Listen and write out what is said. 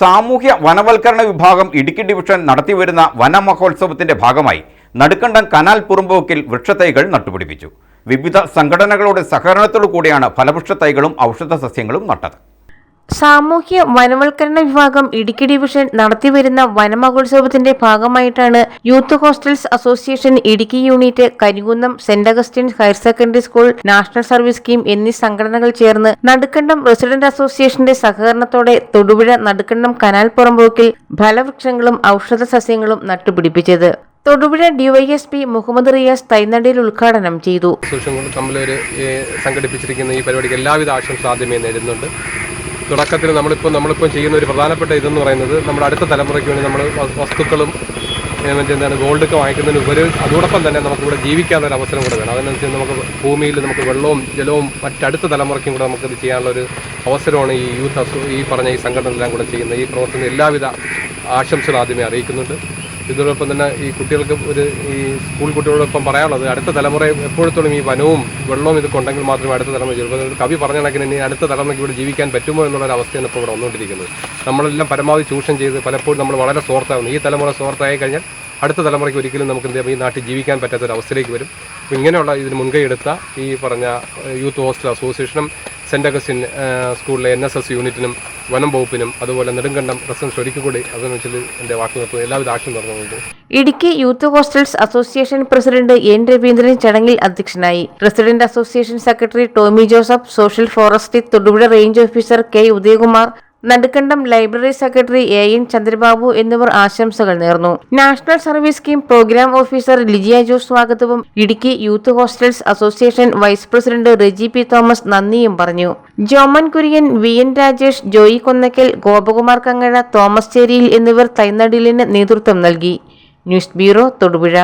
സാമൂഹ്യ വനവൽക്കരണ വിഭാഗം ഇടുക്കി ഡിവിഷൻ നടത്തിവരുന്ന വനമഹോത്സവത്തിന്റെ ഭാഗമായി നടുക്കണ്ടം കനാൽ പുറമ്പോക്കിൽ വൃക്ഷത്തൈകൾ നട്ടുപിടിപ്പിച്ചു. വിവിധ സംഘടനകളുടെ സഹകരണത്തോടു കൂടിയാണ് ഫലവൃക്ഷ തൈകളും ഔഷധ സസ്യങ്ങളും നട്ടത്. സാമൂഹ്യ വനവൽക്കരണ വിഭാഗം ഇടുക്കി ഡിവിഷൻ നടത്തിവരുന്ന വനമഹോത്സവത്തിന്റെ ഭാഗമായിട്ടാണ് youth hostels association Idukki unit Karikunnam saint Augustine higher secondary school national service scheme എന്നീ സംഘടനകൾ ചേർന്ന് നടുക്കണ്ടം റെസിഡന്റ് അസോസിയേഷന്റെ സഹകരണത്തോടെ തൊടുപുഴ നടുക്കണ്ടം കനാൽ പുറമ്പോക്കിൽ ഫലവൃക്ഷങ്ങളും ഔഷധ സസ്യങ്ങളും നട്ടുപിടിപ്പിച്ചത്. തൊടുപുഴ ഡിവൈഎസ്പി മുഹമ്മദ് റിയാസ് തൈനടിയിൽ ഉദ്ഘാടനം ചെയ്തു. സംഘടിപ്പിച്ചിരിക്കുന്ന ഈ പരിപാടിക്ക് എല്ലാവിധ ആശംസ ആദ്യമേ നേരുന്നുണ്ട്. തുടക്കത്തിൽ നമ്മളിപ്പോൾ നമ്മളിപ്പോൾ ചെയ്യുന്ന ഒരു പ്രധാനപ്പെട്ട ഇതെന്ന് പറയുന്നത് നമ്മുടെ അടുത്ത തലമുറയ്ക്ക് വേണ്ടി നമ്മൾ വസ്തുക്കളും മറ്റേ എന്താണ് ഗോൾഡൊക്കെ വാങ്ങിക്കുന്നതിന് ഉപരി അതോടൊപ്പം തന്നെ നമുക്കിവിടെ ജീവിക്കാനുള്ള ഒരു അവസരം കൂടെ വേണം. അതിനനുസരിച്ച് നമുക്ക് ഭൂമിയിൽ നമുക്ക് വെള്ളവും ജലവും മറ്റടുത്ത തലമുറയ്ക്കും കൂടെ നമുക്കിത് ചെയ്യാനുള്ള ഒരു അവസരമാണ് ഈ യൂത്ത് ഈ പറഞ്ഞ ഈ സംഘടനകളെല്ലാം കൂടെ ചെയ്യുന്ന ഈ പ്രവർത്തനം എല്ലാവിധ ആശംസകൾ ആദ്യമേ അറിയിക്കുന്നുണ്ട്. ഇതോടൊപ്പം തന്നെ ഈ കുട്ടികൾക്ക് ഒരു ഈ സ്കൂൾ കുട്ടികളോടൊപ്പം പറയാനുള്ളത് അടുത്ത തലമുറ എപ്പോഴത്തോളം ഈ വനവും വെള്ളവും ഇതൊക്കെ ഉണ്ടെങ്കിൽ മാത്രമേ അടുത്ത തലമുറ ചെയ്യുള്ളൂ ഒരു കവി പറഞ്ഞ കണക്കിന് ഇനി അടുത്ത തലമുറയ്ക്ക് ഇവിടെ ജീവിക്കാൻ പറ്റുമോ എന്നുള്ളൊരു അവസ്ഥയാണ് ഇപ്പോൾ ഇവിടെ വന്നുകൊണ്ടിരിക്കുന്നത്. നമ്മളെല്ലാം പരമാവധി ചൂഷണം ചെയ്ത് പലപ്പോഴും നമ്മൾ വളരെ സ്വാർത്ഥാകുന്നു ഈ തലമുറ സ്വാർത്ഥമായി കഴിഞ്ഞാൽ അടുത്ത തലമുറയ്ക്ക് ഒരിക്കലും നമുക്ക് എന്ത് ചെയ്യാം? ഈ നാട്ടിൽ ജീവിക്കാൻ പറ്റാത്ത ഒരു അവസ്ഥയിലേക്ക് വരും. അപ്പോൾ ഇങ്ങനെയുള്ള ഇതിന് മുൻകൈ എടുത്ത ഈ പറഞ്ഞ യൂത്ത് ഹോസ്റ്റൽ അസോസിയേഷനും സെന്റ് അഗസ്റ്റിൻ സ്കൂളിലെ എൻ എസ് എസ് യൂണിറ്റിനും വനം വകുപ്പിനും അതുപോലെ നെടുങ്കണ്ടം പ്രസിഡന്റ് ഒരിക്കൽ കൂടി വെച്ചാൽ എന്റെ വാക്ക് നിർത്തുന്നു എല്ലാവിധ ആക്ഷൻ നടന്നുകൊണ്ട് Idukki youth hostels association president N Raveendran ചടങ്ങിൽ അധ്യക്ഷനായി. President association secretary Tomy Joseph social forestry Thodupuzha range officer K Udayakumar Nadukkandam library secretary A N Chandrababu എന്നിവർ ആശംസകൾ നേർന്നു. National service scheme programme officer Lijiya Jose സ്വാഗതവും Idukki youth hostels association vice president Reji P Thomas നന്ദിയും പറഞ്ഞു. Joman Kurian V N Rajesh Joy Konnakkal Gopakumar Kangazha Thomas ചേരിയിൽ എന്നിവർ തൈനടിലിന് നേതൃത്വം നൽകി. News bureau Thodupuzha.